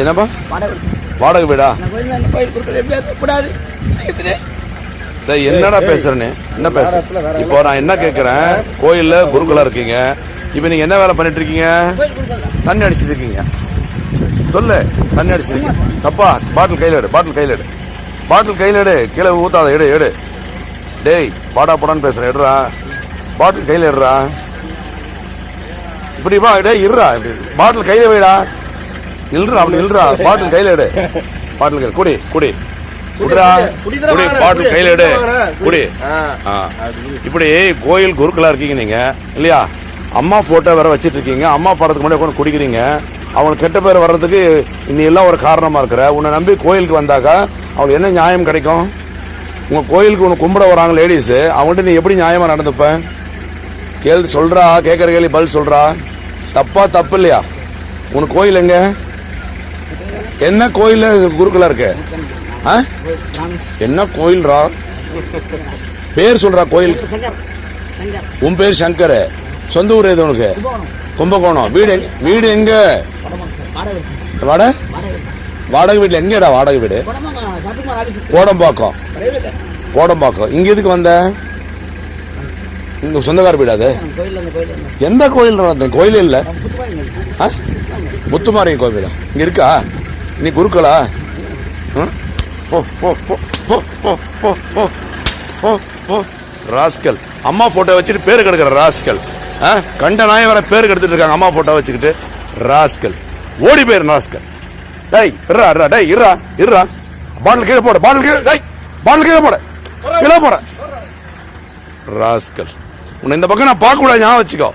என்னப்பா? வாடகை வீடு என்னடா பேசுறேன்னு? என்ன பேசுற இப்போ நான் என்ன கேக்குறேன்? கோயில்ல குருகுலா இருக்கீங்க. இப்போ நீங்க என்ன வேலை பண்ணிட்டு இருக்கீங்க. தண்ணி அடிச்சிட்டு இருக்கீங்க. சொல்லு தண்ணி அடிச்சிருக்கீங்க தப்பா? பாட்டில் கையில எடு பாட்டில் கையில எடு. பாட்டில் கையில எடு கீழே ஊத்தாத எடு எடு. டேய் பாடா போடான்னு பேசுறேன் எடுறா. பாட்டில் கையில எடுறா. இப்படி வா இருடா. இப்படி பாட்டில் கையில வைடா. இல்றா அப்படி இல்றா பாட்டில் கையில எடு. பாட்டில் கையில. குடி குடி. குடிடா. குடி பாட்டில் கையில எடு. குடி. இப்படி கோயில் குருக்களா இருக்கீங்க நீங்க இல்லையா? அம்மா போட்டோ வேற வச்சிட்டு இருக்கீங்க. அம்மா படத்துக்கு முன்னாடி உட்காந்து குடிக்கிறீங்க. அவனுக்கு கெட்ட பேர் வர்றதுக்கு நீ எல்லாம் ஒரு காரணமா இருக்கிற. உன்னை நம்பி கோயிலுக்கு வந்தாக்கா அவளுக்கு என்ன நியாயம் கிடைக்கும்? உங்க கோயிலுக்கு உன்னை கும்பிட வராங்க லேடிஸ் அவங்கள்ட்ட நீ எப்படி நியாயமா நடந்துப்ப? கேள்வி சொல்றா கேட்கற கேள்வி பதில் சொல்றா? தப்பா தப்பு இல்லையா உனக்கு கோயில் எங்க? என்ன கோயில்ல குருக்களா இருக்கு? என்ன கோயில்ரா? பேர் சொல்றா கோயில். உன் பேர் சங்கர். சொந்த ஊர் எது உனக்கு? கும்பகோணம். வீடு வீடு எங்க. வாடகை வீடு? வாடகை வீட்டுல எங்கடா வாடகை வீடு? கோடம்பாக்கம். கோடம்பாக்கம். இங்க எதுக்கு வந்த? உங்கள் சொந்தக்கார வீடா அது? எந்த கோயில் நடந்தேன் கோயிலே இல்லை. ஆ முத்துமாரி கோவிலா? இங்கே இருக்கா? நீ குருக்களா? ராஸ்கல். அம்மா போட்டோ வச்சுட்டு பேர் கெடுக்கிற ராஸ்கல். ஆ? கண்ட நாயம் வர பேர் கெடுத்துட்டு இருக்காங்க. அம்மா போட்டோ வச்சுக்கிட்டு. ராஸ்கல். ஓடி போயிரு ராஸ்கல். டேய் இருறா இருறா டேய் இருறா இருறா பாட்டில் கீழே போட பாட்டில் கீழே டேய் பாட்டில் கீழே போட. கீழே போட. ராஸ்கல். உன்னை இந்த பக்கம் நான் பார்க்க கூடாது ஞாபகம் வச்சுக்கோ.